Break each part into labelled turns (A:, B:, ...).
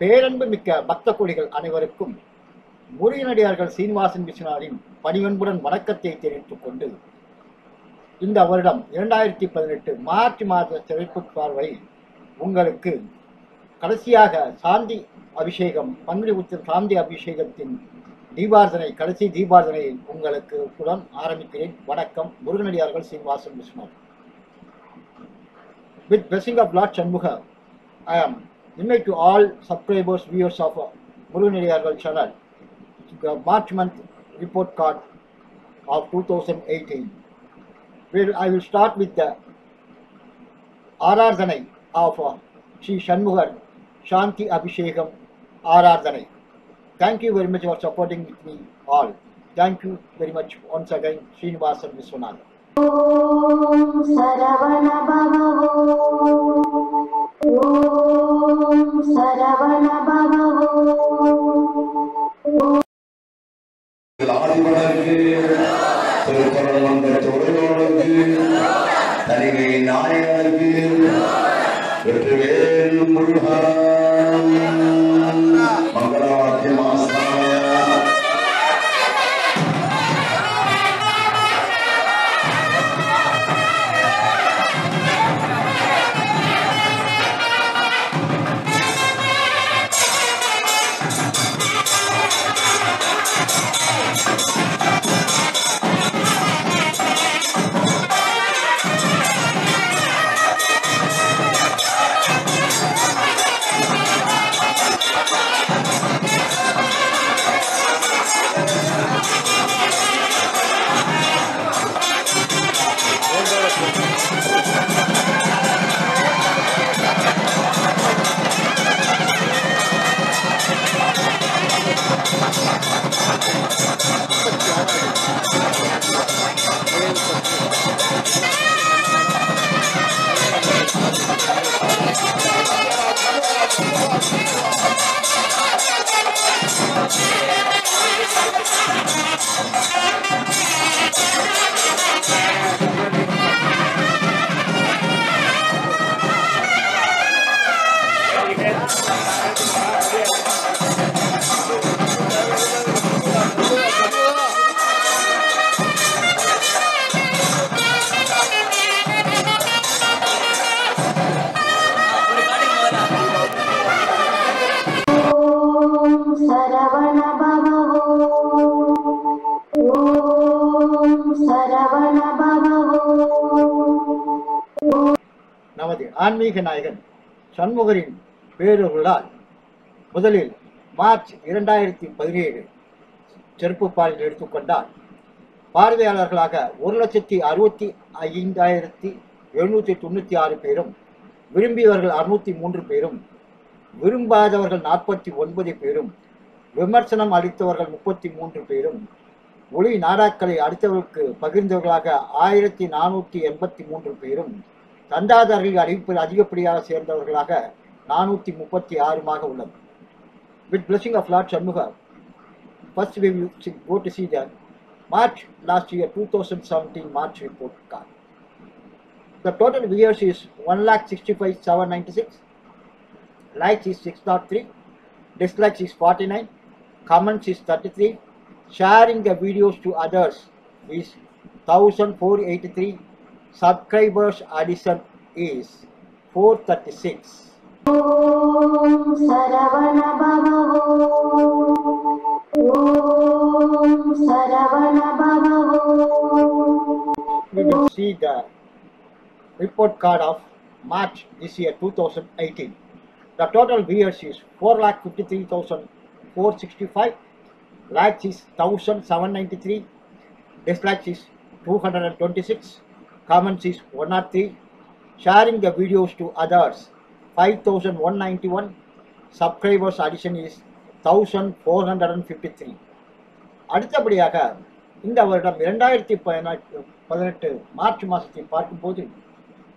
A: பேரன்பு மிக்க பக்த கோடிகள் அனைவருக்கும் முருகனடியார்கள் சீனிவாசன் விஸ்வநாதின் பணிவன்புடன் வணக்கத்தை தெரிவித்துக் கொண்டு இந்த வருடம் இரண்டாயிரத்தி பதினெட்டு மார்ச் மாத சிறப்பு பார்வை உங்களுக்கு கடைசியாக சாந்தி அபிஷேகம் பங்குனி உச்சம் சாந்தி அபிஷேகத்தின் தீபார்த்தனை கடைசி தீபார்த்தனை உங்களுக்கு உடன் ஆரம்பிக்கிறேன் வணக்கம் முருகனடியார்கள் Srinivasan Viswanath with blessing of Lord Shanmuga I am invite to all subscribers viewers of முருகனடியார்கள் channel March month report card of two thousand eighteen will I will start with of Aradhanai of uh, Sri Shanmugar Shanti Thank you very much for supporting with me all. Thank you very much once again, Srinivasan Viswanathan.
B: ॐ सरवणभवो ॐ सरवणभवो
A: ஆன்மீக நாயகன் சண்முகரின் பேரொருளால் முதலில் March இரண்டாயிரத்தி பதினேழு செருப்பு பாலில் எடுத்துக்கொண்டால் பார்வையாளர்களாக ஒரு லட்சத்தி அறுபத்தி ஐந்தாயிரத்தி எழுநூற்றி தொண்ணூற்றி ஆறு பேரும் விரும்பியவர்கள் அறுநூத்தி மூன்று பேரும் விரும்பாதவர்கள் நாற்பத்தி ஒன்பது பேரும் விமர்சனம் அளித்தவர்கள் முப்பத்தி மூன்று பேரும் ஒளி நாடாக்களை அடுத்தவர்களுக்கு பகிர்ந்தவர்களாக ஆயிரத்தி நானூற்றி எண்பத்தி மூன்று பேரும் சந்தாதாரர்கள் அறிவிப்பில் அதிகப்படியாக சேர்ந்தவர்களாக நானூற்றி முப்பத்தி ஆறுமாக உள்ளது with blessing of Lord Shanmuga, first we will see- go to see the March last year 2017 March report card. The total viewers is 1,65,796, likes is 603, dislikes is 49, comments is 33, sharing the videos to others is 1483, subscribers addition is 436. We will see the report card of March this year 2018. The total viewers is 4,53,465, likes is 1,793, dislikes is 226, comments is 103, sharing the videos to others. 5,191, subscribers addition is 1,453. அடுத்தபடியாக இந்த வருடம் இரண்டாயிரத்தி பதினெட்டு பதினெட்டு March மாதத்தை பார்க்கும்போது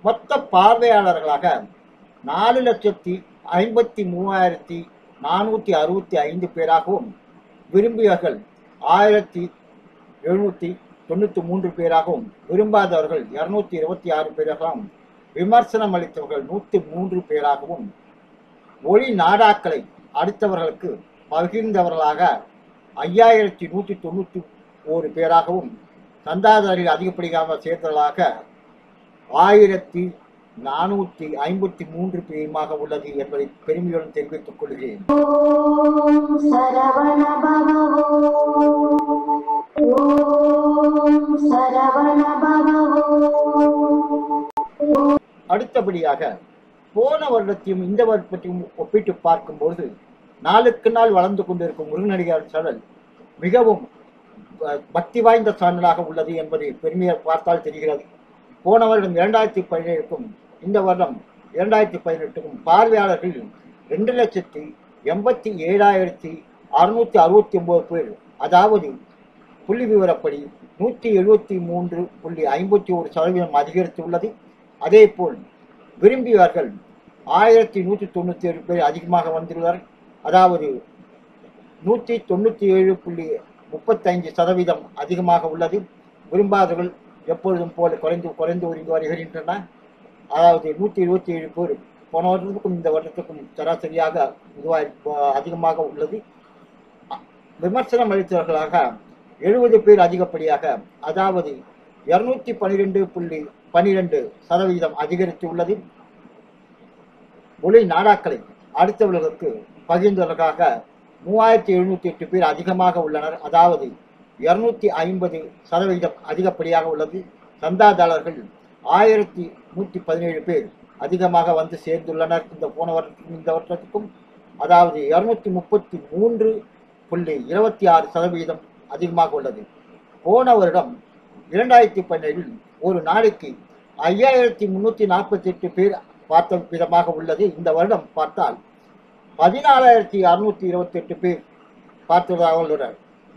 A: மொத்த பார்வையாளர்களாக நாலு லட்சத்தி ஐம்பத்தி மூவாயிரத்தி நானூற்றி அறுபத்தி ஐந்து பேராகவும் விரும்பியவர்கள் ஆயிரத்தி எழுநூற்றி தொண்ணூற்றி மூன்று பேராகவும் விரும்பாதவர்கள் இருநூத்தி இருபத்தி ஆறு பேராகவும் விமர்சனம் அளித்தவர்கள் நூற்றி மூன்று பேராகவும் ஒளி நாடாக்களை அடுத்தவர்களுக்கு பகிர்ந்தவர்களாக ஐயாயிரத்தி நூற்றி தொண்ணூற்றி ஒரு பேராகவும் சந்தாதாரில் அதிகப்படியாக சேர்ந்தவர்களாக ஆயிரத்தி நானூற்றி ஐம்பத்தி மூன்று பேருமாக உள்ளது என்பதை பெருமையுடன் தெரிவித்துக் கொள்கிறேன்.
B: ஓம் சரவண
A: அடுத்தபடியாக போன வருடத்தையும் இந்த வருடத்தையும் ஒப்பிட்டு பார்க்கும்போது நாளுக்கு நாள் வளர்ந்து கொண்டிருக்கும் முருகனடியார் சேனல் மிகவும் பக்தி வாய்ந்த சேனலாக உள்ளது என்பதை பெருமையை பார்த்தால் தெரிகிறது. போன வருடம் இரண்டாயிரத்தி பதினேழுக்கும் இந்த வருடம் இரண்டாயிரத்தி பதினெட்டுக்கும் பார்வையாளர்கள் ரெண்டு லட்சத்தி எண்பத்தி ஏழாயிரத்தி அறுநூத்தி அறுபத்தி ஒன்பது பேர். அதாவது புள்ளி விவரப்படி நூற்றி எழுபத்தி மூன்று புள்ளி ஐம்பத்தி ஒரு சதவீதம் அதிகரித்துள்ளது. அதேபோல் விரும்பியவர்கள் ஆயிரத்தி நூற்றி தொண்ணூற்றி ஏழு பேர் அதிகமாக வந்துள்ளார் அதாவது நூற்றி தொண்ணூற்றி ஏழு புள்ளி முப்பத்தைந்து சதவீதம் அதிகமாக உள்ளது. விரும்பாதவர்கள் எப்பொழுதும் போல குறைந்து குறைந்து வருகி வருகின்றன. அதாவது நூற்றி இருபத்தி ஏழு பேர் போன வருடத்துக்கும் இந்த வருடத்துக்கும் சராசரியாக இதுவாக அதிகமாக உள்ளது. விமர்சனம் அளித்தவர்களாக எழுபது பேர் அதிகப்படியாக அதாவது இருநூத்தி பனிரெண்டு புள்ளி பனிரெண்டு சதவீதம் அதிகரித்து உள்ளது ஒளி நாடாக்களை அடுத்தவர்களுக்கு பகிர்ந்ததற்காக மூவாயிரத்தி எழுநூத்தி எட்டு பேர் அதிகமாக உள்ளனர். அதாவது இருநூத்தி ஐம்பது சதவீதம் அதிகப்படியாக உள்ளது. சந்தாதாரர்கள் ஆயிரத்தி நூற்றி பதினேழு பேர் அதிகமாக வந்து சேர்ந்துள்ளனர் இந்த போன வருடத்துக்கும் இந்த வருஷத்துக்கும் அதாவது இருநூத்தி முப்பத்தி மூன்று புள்ளி இருபத்தி ஆறு சதவீதம் அதிகமாக உள்ளது. போன வருடம் இரண்டாயிரத்தி பன்னெண்டில் ஒரு நாளைக்கு ஐயாயிரத்தி முன்னூற்றி நாற்பத்தி எட்டு பேர் பார்த்த விதமாக உள்ளது. இந்த வருடம் பார்த்தால் பதினாலாயிரத்தி அறுநூற்றி இருபத்தி எட்டு பேர் பார்த்ததாக உள்ளனர்.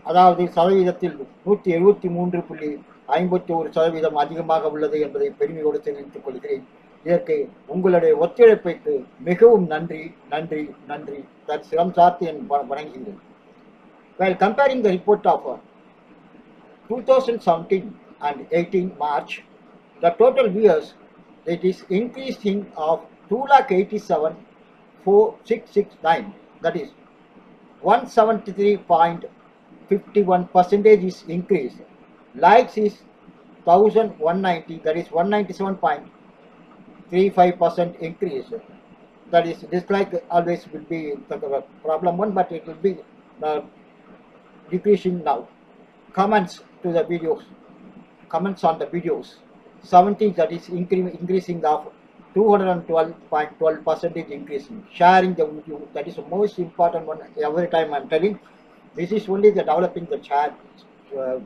A: அதாவது சதவீதத்தில் நூற்றி எழுபத்தி மூன்று புள்ளி ஐம்பத்தி ஒரு சதவீதம் அதிகமாக உள்ளது என்பதை பெருமையோடு தெரிவித்துக் கொள்கிறேன். இதற்கு உங்களுடைய ஒத்துழைப்புக்கு மிகவும் நன்றி நன்றி நன்றி. தன் சிரம் சார்த்து என் வணங்குகிறேன் While comparing the report of uh, 2017 and 18 March, the total viewers it is increasing of 2,87,4669 that is 173.51 percentage is increase. Likes is 1190 that is 197.35 percent increase. That is dislike always will be the problem one but it will be uh, decreasing now. Comments to the videos, comments on the videos, 70 that is incre- increasing of 212.12 percentage increasing. Sharing the video that is the most important one every time I'm telling. This is only the developing the chat, uh,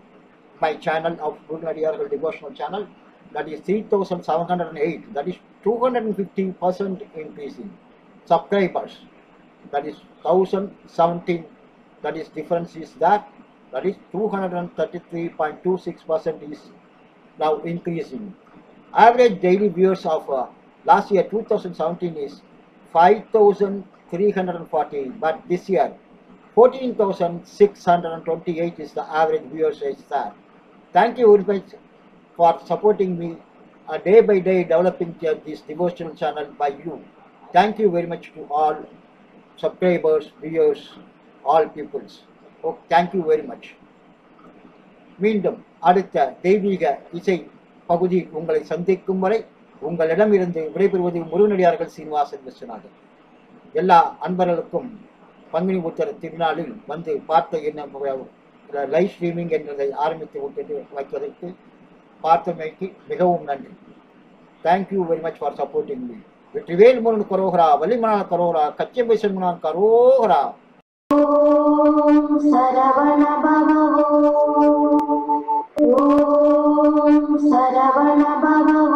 A: my channel of Gurunadiyargal devotional channel that is 3708 that is 250 percent increasing subscribers that is 1017 that is difference is that that is 233.26 percent is now increasing. Average daily viewers of uh, last year 2017 is 5340 but this year 14628 is the average viewers is there thank you very much for supporting me uh, day by day developing this devotional channel by you. Thank you very much to all subscribers viewers all peoples oh thank you very much மீண்டும் அடுத்த தெய்வீக இசை பகுதி உங்களை சந்திக்கும் வரை உங்களிடமிருந்து விடைபெறுவது முருகனடியார்கள் சீனிவாசன் விஸ்வநாதன். எல்லா அன்பர்களுக்கும் பங்குனி உத்தர திருநாளில் வந்து பார்த்த என்ன லைவ் ஸ்ட்ரீமிங் என்றதை ஆரம்பித்து விட்டு வைப்பதற்கு பார்த்தமைக்கு மிகவும் நன்றி. Thank you very much for supporting me Vetrivel Murugan கரோகரா வலிமனால் கரோகரா கச்சம்பை செல்மனான் கரோகரா.
B: ओ ॐ शराव